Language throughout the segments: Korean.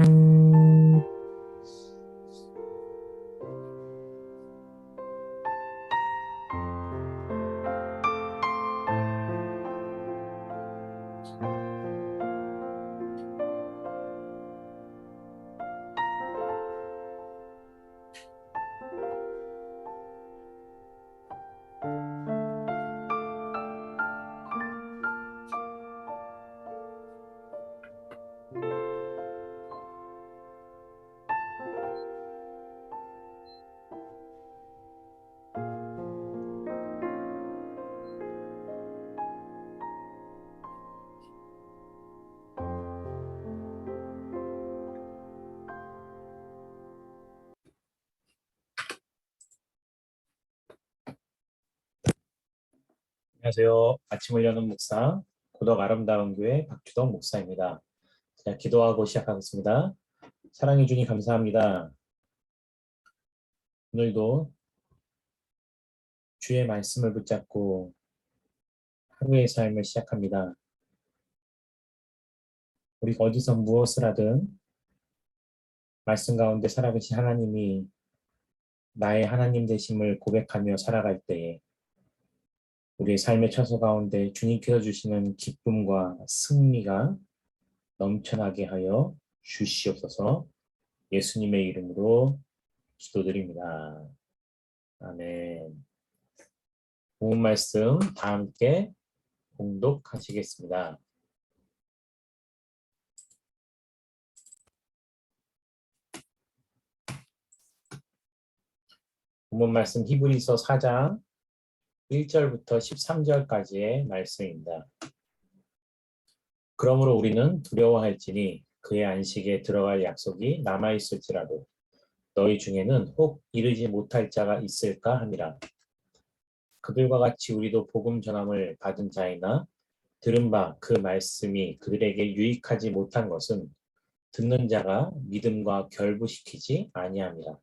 Mm-hmm. 안녕하세요. 아침을 여는 목사, 고덕 아름다운 교회 박주덕 목사입니다. 자, 기도하고 시작하겠습니다. 사랑해 주니 감사합니다. 오늘도 주의 말씀을 붙잡고 하루의 삶을 시작합니다. 우리가 어디서 무엇을 하든 말씀 가운데 살아계신 하나님이 나의 하나님 되심을 고백하며 살아갈 때에 우리의 삶의 처소 가운데 주님께서 주시는 기쁨과 승리가 넘쳐나게 하여 주시옵소서 예수님의 이름으로 기도드립니다. 아멘. 좋은 말씀 다 함께 공독하시겠습니다. 본문 말씀 히브리서 4장 1절부터 13절까지의 말씀입니다. 그러므로 우리는 두려워할지니 그의 안식에 들어갈 약속이 남아 있을지라도 너희 중에는 혹 이르지 못할 자가 있을까 함이라. 그들과 같이 우리도 복음 전함을 받은 자이나 들은 바 그 말씀이 그들에게 유익하지 못한 것은 듣는 자가 믿음과 결부시키지 아니함이라.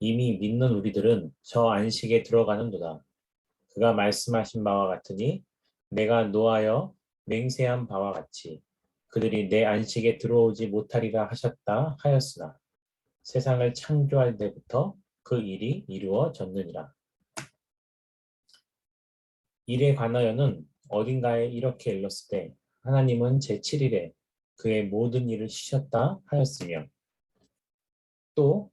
이미 믿는 우리들은 저 안식에 들어가는도다. 그가 말씀하신 바와 같으니 내가 노하여 맹세한 바와 같이 그들이 내 안식에 들어오지 못하리라 하셨다 하였으나 세상을 창조할 때부터 그 일이 이루어졌느니라. 일에 관하여는 어딘가에 이렇게 일렀을 때 하나님은 제7일에 그의 모든 일을 쉬셨다 하였으며 또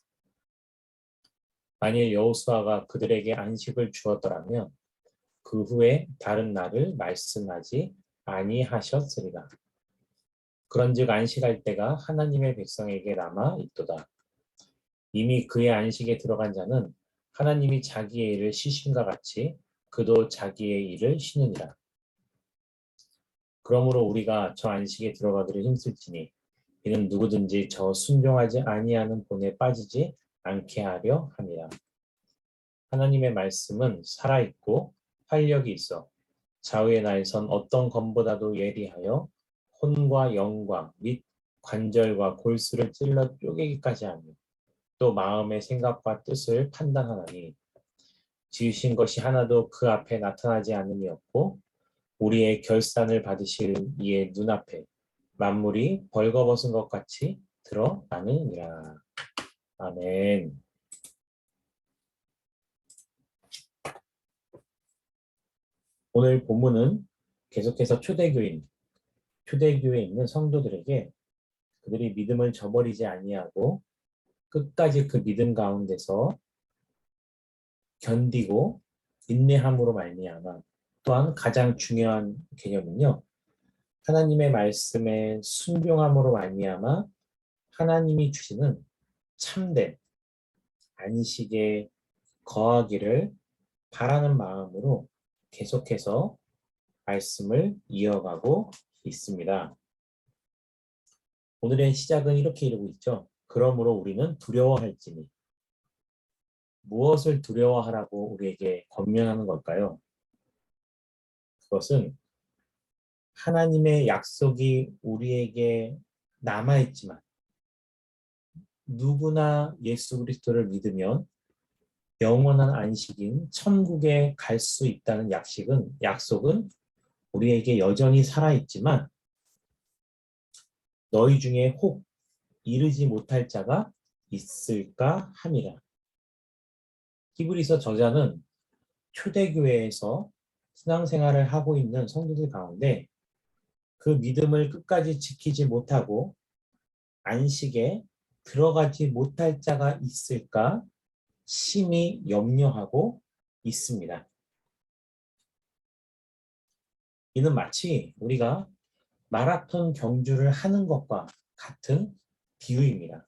만일 여호수아가 그들에게 안식을 주었더라면 그 후에 다른 날을 말씀하지 아니하셨으리라. 그런즉 안식할 때가 하나님의 백성에게 남아 있도다. 이미 그의 안식에 들어간 자는 하나님이 자기의 일을 쉬신과 같이 그도 자기의 일을 쉬느니라. 그러므로 우리가 저 안식에 들어가기를 힘쓸지니 이는 누구든지 저 순종하지 아니하는 본에 빠지지 않게 하려 함이라. 하나님의 말씀은 살아있고 활력이 있어 좌우의 날선 어떤 검보다도 예리하여 혼과 영과 및 관절과 골수를 찔러 쪼개기까지 하며 또 마음의 생각과 뜻을 판단하나니 지으신 것이 하나도 그 앞에 나타나지 않음이 없고 우리의 결산을 받으실 이의 눈앞에 만물이 벌거벗은 것 같이 드러나느니라. 아멘. 오늘 본문은 계속해서 초대교인, 초대교회에 있는 성도들에게 그들이 믿음을 저버리지 아니하고 끝까지 그 믿음 가운데서 견디고 인내함으로 말미암아 또한 가장 중요한 개념은요. 하나님의 말씀에 순종함으로 말미암아 하나님이 주시는 참된 안식에 거하기를 바라는 마음으로 계속해서 말씀을 이어가고 있습니다. 오늘의 시작은 이렇게 이루고 있죠. 그러므로 우리는 두려워할지니 무엇을 두려워하라고 우리에게 권면하는 걸까요? 그것은 하나님의 약속이 우리에게 남아있지만 누구나 예수 그리스도를 믿으면 영원한 안식인 천국에 갈 수 있다는 약식은 약속은 우리에게 여전히 살아 있지만 너희 중에 혹 이르지 못할 자가 있을까 함이라. 히브리서 저자는 초대교회에서 신앙생활을 하고 있는 성도들 가운데 그 믿음을 끝까지 지키지 못하고 안식에 들어가지 못할 자가 있을까 심히 염려하고 있습니다. 이는 마치 우리가 마라톤 경주를 하는 것과 같은 비유입니다.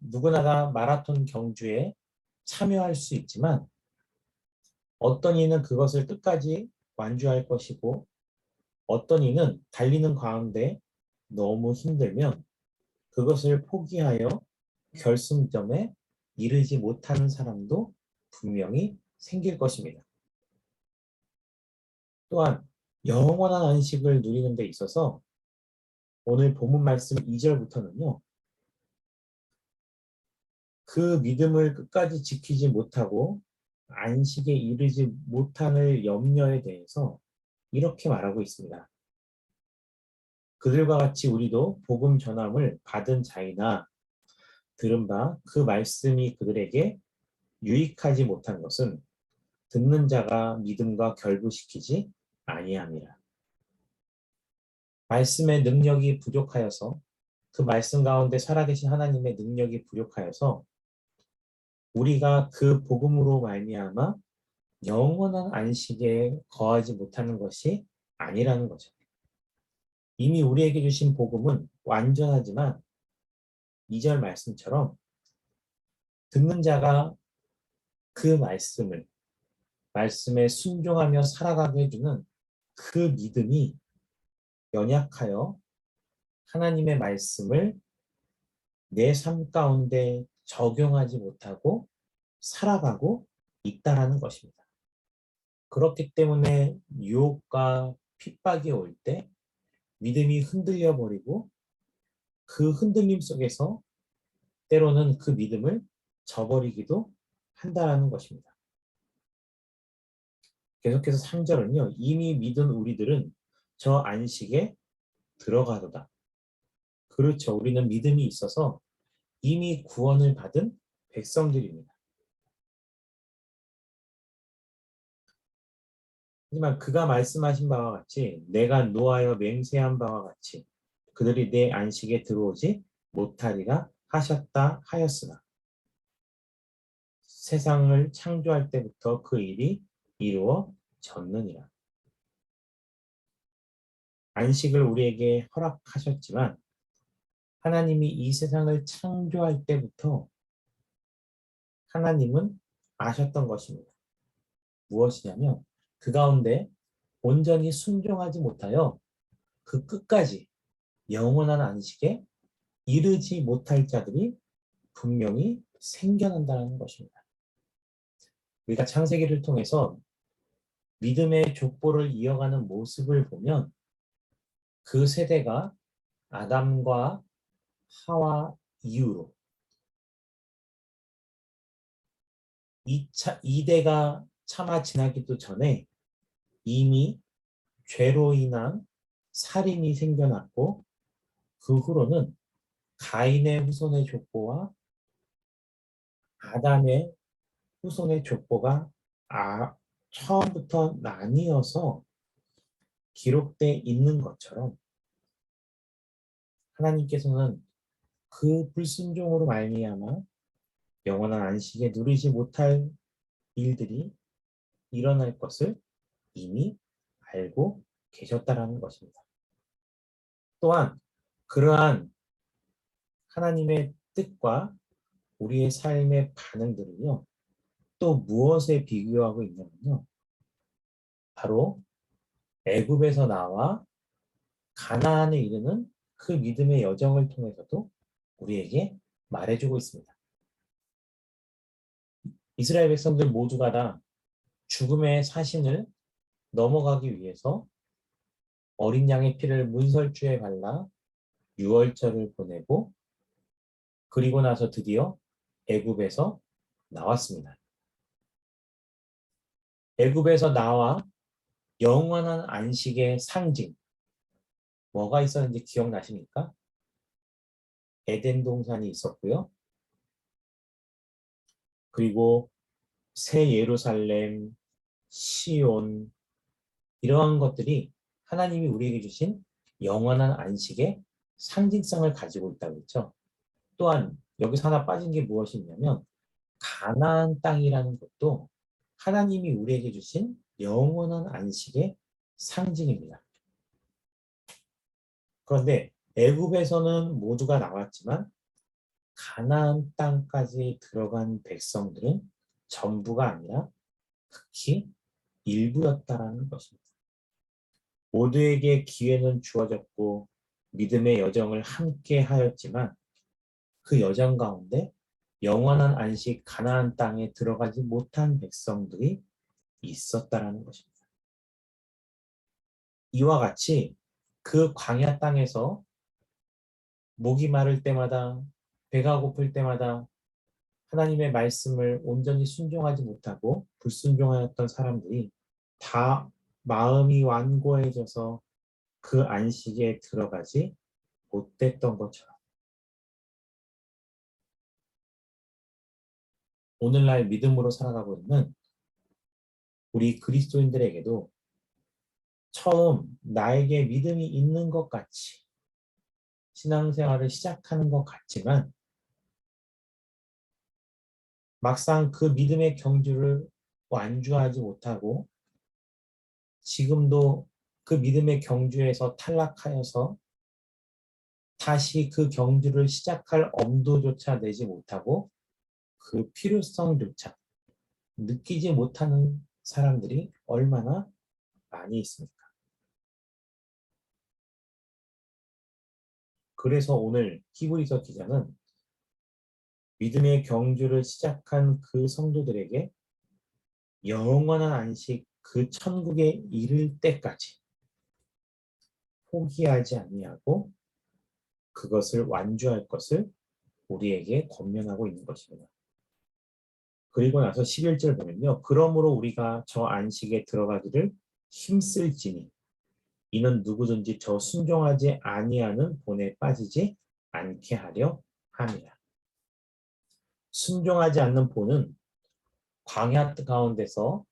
누구나가 마라톤 경주에 참여할 수 있지만 어떤 이는 그것을 끝까지 완주할 것이고 어떤 이는 달리는 가운데 너무 힘들면 그것을 포기하여 결승점에 이르지 못하는 사람도 분명히 생길 것입니다. 또한 영원한 안식을 누리는 데 있어서 오늘 본문 말씀 2절부터는요. 그 믿음을 끝까지 지키지 못하고 안식에 이르지 못하는 염려에 대해서 이렇게 말하고 있습니다. 그들과 같이 우리도 복음 전함을 받은 자이나 들은 바 그 말씀이 그들에게 유익하지 못한 것은 듣는 자가 믿음과 결부시키지 아니함이라. 말씀의 능력이 부족하여서 그 말씀 가운데 살아계신 하나님의 능력이 부족하여서 우리가 그 복음으로 말미암아 영원한 안식에 거하지 못하는 것이 아니라는 거죠. 이미 우리에게 주신 복음은 완전하지만 2절 말씀처럼 듣는 자가 그 말씀을 말씀에 순종하며 살아가게 해주는 그 믿음이 연약하여 하나님의 말씀을 내 삶 가운데 적용하지 못하고 살아가고 있다라는 것입니다. 그렇기 때문에 유혹과 핍박이 올 때 믿음이 흔들려 버리고 그 흔들림 속에서 때로는 그 믿음을 저버리기도 한다라는 것입니다. 계속해서 3절은요. 이미 믿은 우리들은 저 안식에 들어가도다. 그렇죠. 우리는 믿음이 있어서 이미 구원을 받은 백성들입니다. 하지만 그가 말씀하신 바와 같이 내가 노하여 맹세한 바와 같이 그들이 내 안식에 들어오지 못하리라 하셨다 하였으나 세상을 창조할 때부터 그 일이 이루어졌느니라. 안식을 우리에게 허락하셨지만 하나님이 이 세상을 창조할 때부터 하나님은 아셨던 것입니다. 무엇이냐면 그 가운데 온전히 순종하지 못하여 그 끝까지 영원한 안식에 이르지 못할 자들이 분명히 생겨난다는 것입니다. 우리가 창세기를 통해서 믿음의 족보를 이어가는 모습을 보면 그 세대가 아담과 하와 이후로 2차, 2대가 차마 지나기도 전에 이미 죄로 인한 살인이 생겨났고 그 후로는 가인의 후손의 족보와 아담의 후손의 족보가 아, 처음부터 나뉘어서 기록돼 있는 것처럼 하나님께서는 그 불순종으로 말미암아 영원한 안식에 누리지 못할 일들이 일어날 것을 이미 알고 계셨다라는 것입니다. 또한 그러한 하나님의 뜻과 우리의 삶의 반응들은요, 또 무엇에 비교하고 있냐면요. 바로 애굽에서 나와 가나안에 이르는 그 믿음의 여정을 통해서도 우리에게 말해주고 있습니다. 이스라엘 백성들 모두가 다 죽음의 사신을 넘어가기 위해서 어린 양의 피를 문설주에 발라 유월절을 보내고 그리고 나서 드디어 애굽에서 나왔습니다. 애굽에서 나와 영원한 안식의 상징 뭐가 있었는지 기억나십니까? 에덴 동산이 있었고요. 그리고 새 예루살렘, 시온 이러한 것들이 하나님이 우리에게 주신 영원한 안식의 상징성을 가지고 있다고 했죠. 또한 여기서 하나 빠진 게 무엇이 있냐면 가나안 땅이라는 것도 하나님이 우리에게 주신 영원한 안식의 상징입니다. 그런데 애굽에서는 모두가 나왔지만 가나안 땅까지 들어간 백성들은 전부가 아니라 극히 일부였다라는 것입니다. 모두에게 기회는 주어졌고 믿음의 여정을 함께 하였지만 그 여정 가운데 영원한 안식 가나안 땅에 들어가지 못한 백성들이 있었다라는 것입니다. 이와 같이 그 광야 땅에서 목이 마를 때마다 배가 고플 때마다 하나님의 말씀을 온전히 순종하지 못하고 불순종하였던 사람들이 다 마음이 완고해져서 그 안식에 들어가지 못됐던 것처럼. 오늘날 믿음으로 살아가고 있는 우리 그리스도인들에게도 처음 나에게 믿음이 있는 것 같이 신앙생활을 시작하는 것 같지만 막상 그 믿음의 경주를 완주하지 못하고 지금도 그 믿음의 경주에서 탈락하여서 다시 그 경주를 시작할 엄도조차 내지 못하고 그 필요성조차 느끼지 못하는 사람들이 얼마나 많이 있습니까? 그래서 오늘 히브리서 기자는 믿음의 경주를 시작한 그 성도들에게 영원한 안식 그 천국에 이를 때까지 포기하지 아니하고 그것을 완주할 것을 우리에게 권면하고 있는 것입니다. 그리고 나서 11절 보면요. 그러므로 우리가 저 안식에 들어가기를 힘쓸지니 이는 누구든지 저 순종하지 아니하는 본에 빠지지 않게 하려 함이라. 순종하지 않는 본은 광야 가운데서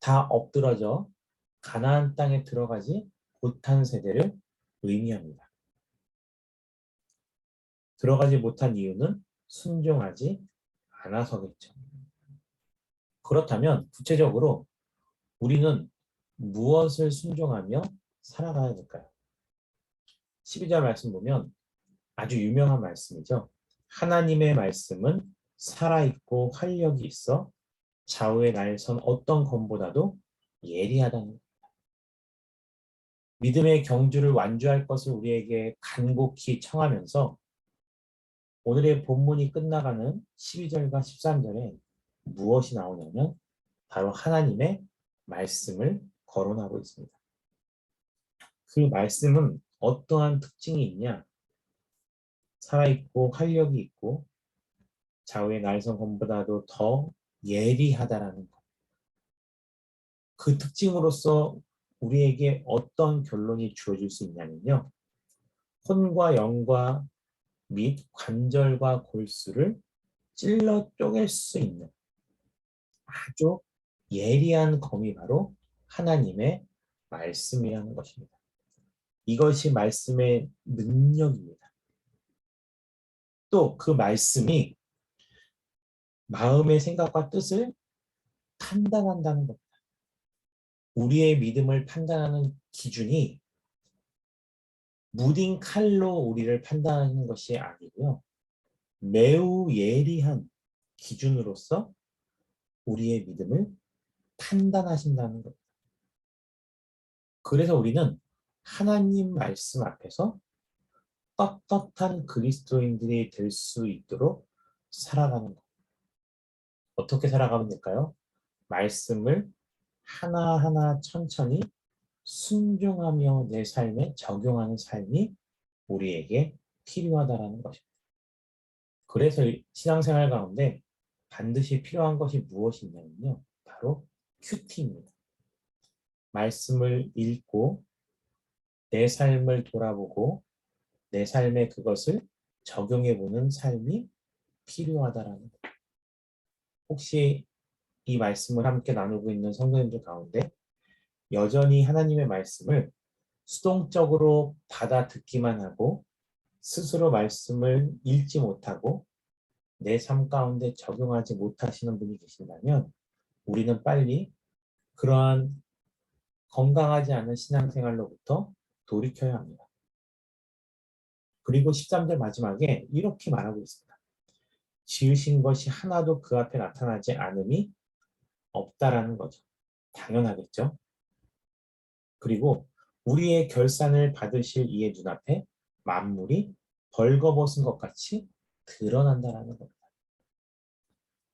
다 엎드러져 가나안 땅에 들어가지 못한 세대를 의미합니다. 들어가지 못한 이유는 순종하지 않아서겠죠. 그렇다면 구체적으로 우리는 무엇을 순종하며 살아가야 될까요? 12절 말씀 보면 아주 유명한 말씀이죠. 하나님의 말씀은 살아있고 활력이 있어 좌우의 날선 어떤 검보다도 예리하다는 겁니다. 믿음의 경주를 완주할 것을 우리에게 간곡히 청하면서 오늘의 본문이 끝나가는 12절과 13절에 무엇이 나오냐면 바로 하나님의 말씀을 거론하고 있습니다. 그 말씀은 어떠한 특징이 있냐? 살아있고 활력이 있고 좌우의 날성검보다도 더 예리하다라는 것. 그 특징으로서 우리에게 어떤 결론이 주어질 수 있냐면요. 혼과 영과 및 관절과 골수를 찔러 쪼갤 수 있는 아주 예리한 검이 바로 하나님의 말씀이라는 것입니다. 이것이 말씀의 능력입니다. 또 그 말씀이 마음의 생각과 뜻을 판단한다는 겁니다. 우리의 믿음을 판단하는 기준이 무딘 칼로 우리를 판단하는 것이 아니고요. 매우 예리한 기준으로서 우리의 믿음을 판단하신다는 겁니다. 그래서 우리는 하나님 말씀 앞에서 떳떳한 그리스도인들이 될 수 있도록 살아가는 것. 어떻게 살아가면 될까요? 말씀을 하나하나 천천히 순종하며 내 삶에 적용하는 삶이 우리에게 필요하다라는 것입니다. 그래서 신앙생활 가운데 반드시 필요한 것이 무엇이냐면요. 바로 큐티입니다. 말씀을 읽고 내 삶을 돌아보고 내 삶에 그것을 적용해 보는 삶이 필요하다라는 것. 혹시 이 말씀을 함께 나누고 있는 성도님들 가운데 여전히 하나님의 말씀을 수동적으로 받아 듣기만 하고 스스로 말씀을 읽지 못하고 내 삶 가운데 적용하지 못하시는 분이 계신다면 우리는 빨리 그러한 건강하지 않은 신앙생활로부터 돌이켜야 합니다. 그리고 13절 마지막에 이렇게 말하고 있습니다. 지으신 것이 하나도 그 앞에 나타나지 않음이 없다라는 거죠. 당연하겠죠. 그리고 우리의 결산을 받으실 이의 눈앞에 만물이 벌거벗은 것 같이 드러난다라는 겁니다.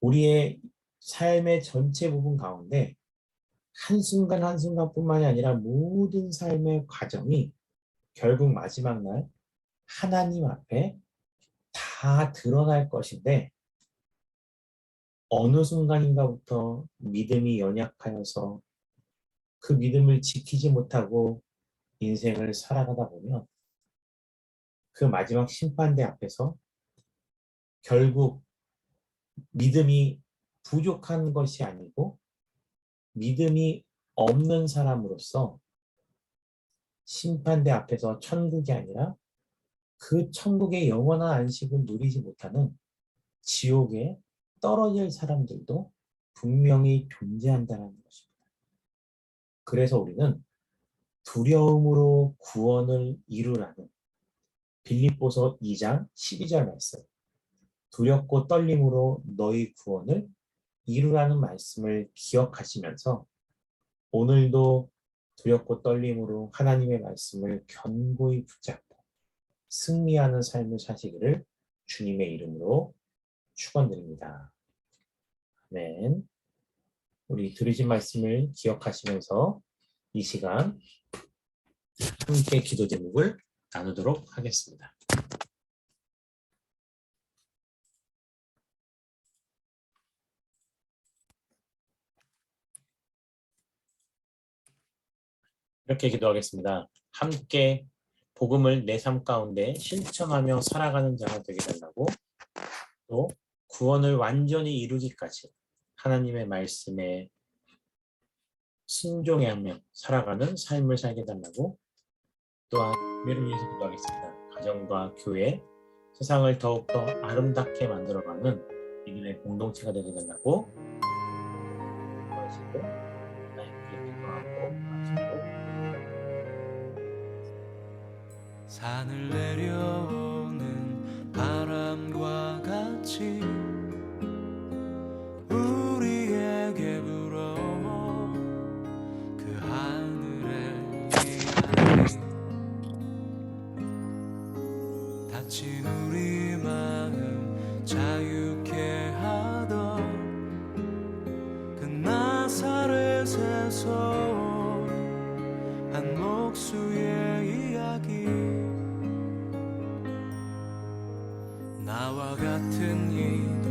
우리의 삶의 전체 부분 가운데 한순간 한순간뿐만이 아니라 모든 삶의 과정이 결국 마지막 날 하나님 앞에 다 드러날 것인데 어느 순간인가부터 믿음이 연약하여서 그 믿음을 지키지 못하고 인생을 살아가다 보면 그 마지막 심판대 앞에서 결국 믿음이 부족한 것이 아니고 믿음이 없는 사람으로서 심판대 앞에서 천국이 아니라 그 천국의 영원한 안식을 누리지 못하는 지옥에 떨어질 사람들도 분명히 존재한다는 것입니다. 그래서 우리는 두려움으로 구원을 이루라는 빌립보서 2장 12절 말씀 두렵고 떨림으로 너희 구원을 이루라는 말씀을 기억하시면서 오늘도 두렵고 떨림으로 하나님의 말씀을 견고히 붙잡고 승리하는 삶을 사시기를 주님의 이름으로 축원드립니다. 아멘. 우리 들으신 말씀을 기억하시면서 이 시간 함께 기도 제목을 나누도록 하겠습니다. 이렇게 기도하겠습니다. 함께 복음을 내 삶 가운데 실천하며 살아가는 자가 되게 달라고? 또 구원을 완전히 이루기까지 하나님의 말씀에 순종하며 살아가는 삶을 살게 달라고? 또한 매를 위해서 기도하겠습니다. 가정과 교회, 세상을 더욱더 아름답게 만들어가는 이들의 공동체가 되게 달라고? 기도하시고 산을 내려오는 바람과 같이 우리에게 불어온 그 하늘의 이야기 다친 우리 마음 자유케 하던 그 나사렛에서 한 목수의 이야기. 나와 같은 복이